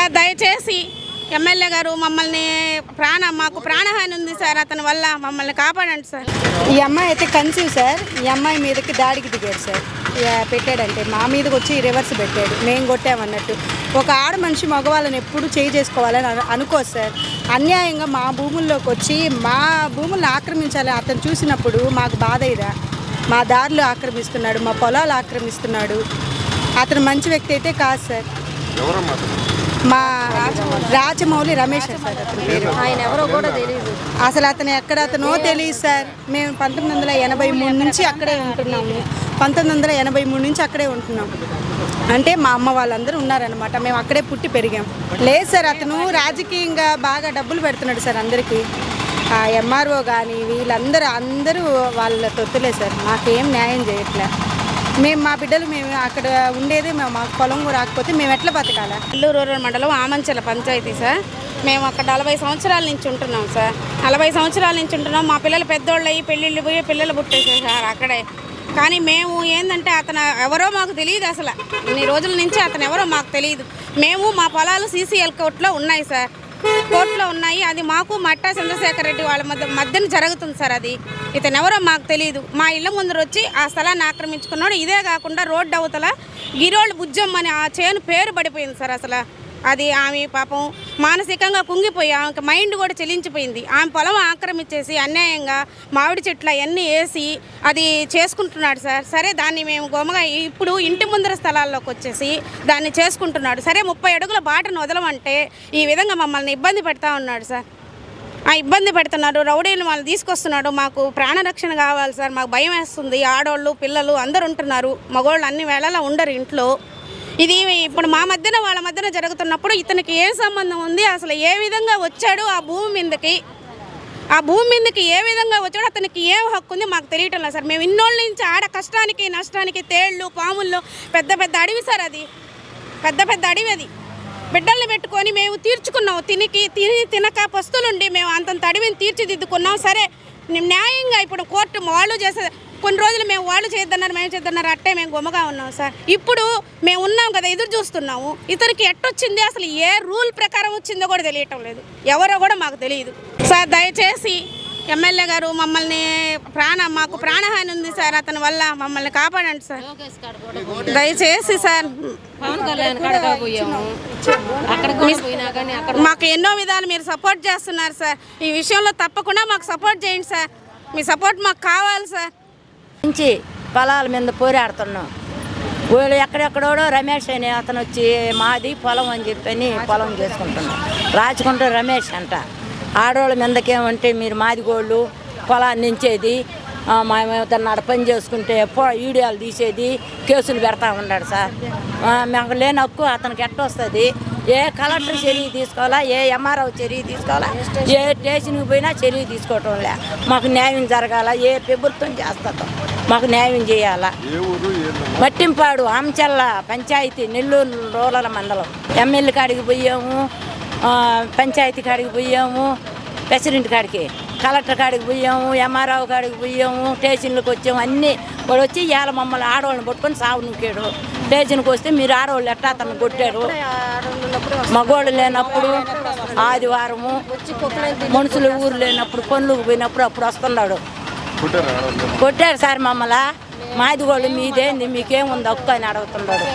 Sir దయచేసి MLA గారు మమ్మల్ని ప్రాణ మాకు ప్రాణహాని ఉంది సార్ అతని వల్ల మమ్మల్ని కాపాడండి సార్. ఈ అమ్మాయి అయితే కన్సీవ్ సార్. ఈ అమ్మాయి మీదకి దాడికి దిగాడు సార్. ఇక పెట్టాడంటే మా మీదకి వచ్చి రివర్స్ పెట్టాడు. మేము కొట్టామన్నట్టు ఒక ఆడ మనిషి మగవాళ్ళని ఎప్పుడు చేయి చేసుకోవాలని అను- అనుకోదు సార్. అన్యాయంగా మా భూముల్లోకి వచ్చి మా భూములను ఆక్రమించాలని అతను చూసినప్పుడు మాకు బాధ ఇదా? మా దారులు ఆక్రమిస్తున్నాడు మా పొలాలు ఆక్రమిస్తున్నాడు. అతను మంచి వ్యక్తి అయితే కాదు సార్? మా రాజమౌళి రమేష్ సార్ అతని పేరు ఆయన ఎవరో కూడా తెలియదు. అసలు అతను ఎక్కడ అతనో తెలియదు సార్. మేము పంతొమ్మిది వందల ఎనభై మూడు నుంచి అక్కడే ఉంటున్నాము పంతొమ్మిది వందల ఎనభై మూడు నుంచి అక్కడే ఉంటున్నాము అంటే మా అమ్మ వాళ్ళందరూ ఉన్నారనమాట మేము అక్కడే పుట్టి పెరిగాం. లేదు సార్ అతను రాజకీయంగా బాగా డబ్బులు పెడుతున్నాడు సార్ అందరికీ. ఆ ఎంఆర్ఓ కానీ వీళ్ళందరూ అందరూ వాళ్ళ తొత్తులే సార్. మాకేం న్యాయం చేయట్లే. మేము మా బిడ్డలు మేము అక్కడ ఉండేది మేము మాకు పొలం కూడా రాకపోతే మేము ఎట్లా బతకాలి? నెల్లూరు రూరల్ మండలం ఆమంచల పంచాయతీ సార్. మేము అక్కడ నలభై సంవత్సరాల నుంచి ఉంటున్నాం సార్. నలభై సంవత్సరాల నుంచి ఉంటున్నాం. మా పిల్లలు పెద్దోళ్ళు అయ్యి పెళ్ళిళ్ళు పోయి పిల్లలు పుట్టేసారు సార్ అక్కడే. కానీ మేము ఏంటంటే అతను ఎవరో మాకు తెలియదు అసలు. ఇన్ని రోజుల నుంచి అతను ఎవరో మాకు తెలియదు. మేము మా పొలాలు సీసీఎల్ కోర్టులో ఉన్నాయి సార్. కోర్టులో ఉన్నాయి. అది మాకు మట్టా చంద్రశేఖర్ రెడ్డి వాళ్ళ మధ్య మధ్యన జరుగుతుంది సార్ అది. ఇతను ఎవరో మాకు తెలియదు మా ఇళ్ళ ముందర వచ్చి ఆ స్థలాన్ని ఆక్రమించుకున్నాడు. ఇదే కాకుండా రోడ్డు అవతల గిరోళ్ళు బుజ్జం అని ఆ చేను పేరు పడిపోయింది సార్ అసలు. అది ఆమె పాపం మానసికంగా కుంగిపోయి ఆమెకి మైండ్ కూడా చెలించిపోయింది. ఆమె పొలం ఆక్రమించేసి అన్యాయంగా మామిడి చెట్లు అవన్నీ వేసి అది చేసుకుంటున్నాడు సార్. సరే దాన్ని మేము గొమ్మగా ఇప్పుడు ఇంటి ముందర స్థలాల్లోకి వచ్చేసి దాన్ని చేసుకుంటున్నాడు. సరే ముప్పై అడుగుల బాటను వదలమంటే ఈ విధంగా మమ్మల్ని ఇబ్బంది పెడతా ఉన్నాడు సార్. ఆ ఇబ్బంది పెడుతున్నారు రౌడీలు వాళ్ళు తీసుకొస్తున్నాడు. మాకు ప్రాణరక్షణ కావాలి సార్ మాకు భయం వేస్తుంది. ఆడవాళ్ళు పిల్లలు అందరు ఉంటున్నారు. మగవాళ్ళు అన్ని వేళలా ఉండరు ఇంట్లో. ఇది ఇప్పుడు మా మధ్యన వాళ్ళ మధ్యన జరుగుతున్నప్పుడు ఇతనికి ఏ సంబంధం ఉంది? అసలు ఏ విధంగా వచ్చాడు ఆ భూమి మీదకి? ఆ భూమి మీదకి ఏ విధంగా వచ్చాడో? అతనికి ఏం హక్కు ఉంది? మాకు తెలియటం లేదు సార్. మేము ఇన్నోళ్ళ నుంచి ఆడ కష్టానికి నష్టానికి తేళ్ళు పాముల్లో పెద్ద పెద్ద అడవి సార్ అది. పెద్ద పెద్ద అడవి అది. బిడ్డల్ని పెట్టుకొని మేము తీర్చుకున్నాం. తినికి తిని తినక పస్తులుండి మేము అంతంత అడవిని తీర్చిదిద్దుకున్నాం. సరే న్యాయంగా ఇప్పుడు కోర్టు వాళ్ళు చేసే కొన్ని రోజులు మేము వాళ్ళు చేద్దన్నారు మేము చేద్దన్నారు అట్టే మేము గుమ్మగా ఉన్నాం సార్. ఇప్పుడు మేము ఉన్నాం కదా ఎదురు చూస్తున్నాము. ఇతనికి ఎట్టొచ్చింది అసలు ఏ రూల్ ప్రకారం వచ్చిందో కూడా తెలియటం లేదు. ఎవరో కూడా మాకు తెలియదు. సార్ దయచేసి ఎమ్మెల్యే గారు మమ్మల్ని ప్రాణ మాకు ప్రాణహాని ఉంది సార్. అతని వల్ల మమ్మల్ని కాపాడండి సార్. దయచేసి సార్ మాకు ఎన్నో విధాలు మీరు సపోర్ట్ చేస్తున్నారు సార్. ఈ విషయంలో తప్పకుండా మాకు సపోర్ట్ చేయండి సార్. మీ సపోర్ట్ మాకు కావాలి సార్. నుంచి పొలాల మీద పోరాడుతున్నాం. వీళ్ళు ఎక్కడెక్కడోడో రమేష్ అనే అతను వచ్చి మాది పొలం అని చెప్పని పొలం చేసుకుంటున్నాం. రాచుకుంటూ రమేష్ అంట. ఆడవాళ్ళ మీదకేమంటే మీరు మాదిగోళ్ళు పొలాన్ని నించేది ఆ, మేము ఆడ పని చేసుకుంటే పో వీడియోలు తీసేది కేసులు పెడతా ఉన్నాడు సార్. మాకు లేని హక్కు అతనికి ఎట్ట వస్తుంది? ఏ కలెక్టర్ చర్య తీసుకోవాలా? ఏ ఎంఆర్ఓ చర్య తీసుకోవాలా? ఏ స్టేషన్కి పోయినా చర్య తీసుకోవటం లే. మాకు న్యాయం జరగాల? ఏ ప్రభుత్వం చేస్తుందో? మాకు న్యాయం చేయాలా? మట్టింపాడు ఆమచల్ల పంచాయతీ నెల్లూరు రూరల్ మండలం. ఎమ్మెల్యే కాడికి పోయాము పంచాయతీ కాడికి పోయాము ప్రెసిడెంట్ కాడికి కలెక్టర్ కాడికి పోయాము ఎంఆర్ఓ కాడికి పోయాము స్టేషన్లకు వచ్చాము అన్నీ వాడు వచ్చి ఇవాళ మమ్మల్ని ఆడవాళ్ళని పట్టుకొని సాగు నూకాడు. స్టేషన్కి వస్తే మీరు ఆడవాళ్ళు ఎట్టా అతను కొట్టారు? మగవాళ్ళు లేనప్పుడు ఆదివారము మనుషులు ఊరు లేనప్పుడు పనులకు పోయినప్పుడు అప్పుడు వస్తున్నాడు. కొట్టారు? సార్ మమ్మల మాది వాళ్ళు మీదేంది మీకేముంది? హక్కు అని అడుగుతున్నాడు.